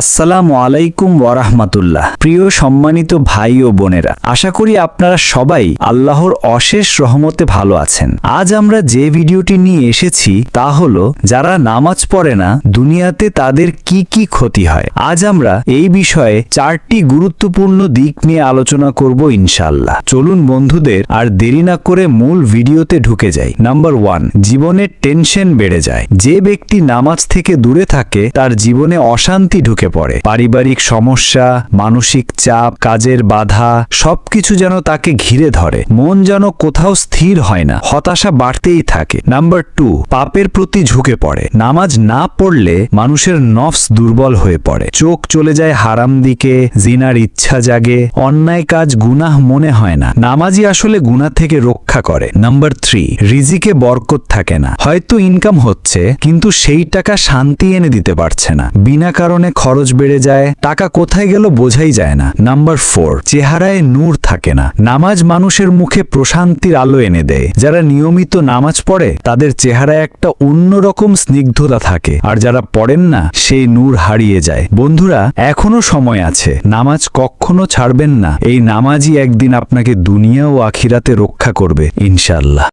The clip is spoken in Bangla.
আসসালামু আলাইকুম ওয়ারাহমাতুল্লাহ প্রিয় সম্মানিত ভাই ও বোনেরা, আশা করি আপনারা সবাই আল্লাহর অশেষ রহমতে ভালো আছেন। আজ আমরা যে ভিডিওটি নিয়ে এসেছি তা হলো, যারা নামাজ পড়ে না, দুনিয়াতে তাদের কি কি ক্ষতি হয়? আজ আমরা এই বিষয়ে চারটি গুরুত্বপূর্ণ দিক নিয়ে আলোচনা করব ইনশাল্লাহ চলুন বন্ধুদের আর দেরি না করে মূল ভিডিওতে ঢুকে যাই। নাম্বার ওয়ান, জীবনের টেনশন বেড়ে যায়। যে ব্যক্তি নামাজ থেকে দূরে থাকে, তার জীবনে অশান্তি ঢুকে পড়ে। পারিবারিক সমস্যা, মানসিক চাপ, কাজের বাধা, সবকিছু যেন তাকে ঘিরে ধরে। মন যেন কোথাও স্থির হয় না, হতাশা বাড়তেই থাকে। নাম্বার টু, পাপের প্রতি ঝুঁকে পড়ে। নামাজ না পড়লে মানুষের নফস দুর্বল হয়ে পড়ে। চোখ চলে যায় হারাম দিকে, জিনার ইচ্ছা জাগে, অন্যায় কাজ গুনাহ মনে হয় না। নামাজই আসলে গুনাহ থেকে রক্ষা করে। নাম্বার থ্রি, রিজিকে বরকত থাকে না। হয়তো ইনকাম হচ্ছে, কিন্তু সেই টাকা শান্তি এনে দিতে পারছে না। বিনা কারণে খরচ বেড়ে যায়, টাকা কোথায় গেল বোঝাই যায় না। নাম্বার ফোর চেহারায় নূর থাকে না। নামাজ মানুষের মুখে প্রশান্তির আলো এনে দেয়। যারা নিয়মিত নামাজ পড়ে, তাদের চেহারায় একটা অন্যরকম স্নিগ্ধতা থাকে। আর যারা পড়েন না, সেই নূর হারিয়ে যায়। বন্ধুরা, এখনও সময় আছে। নামাজ কখনো ছাড়বেন না। এই নামাজই একদিন আপনাকে দুনিয়া ও আখিরাতে রক্ষা করবে ইনশাল্লাহ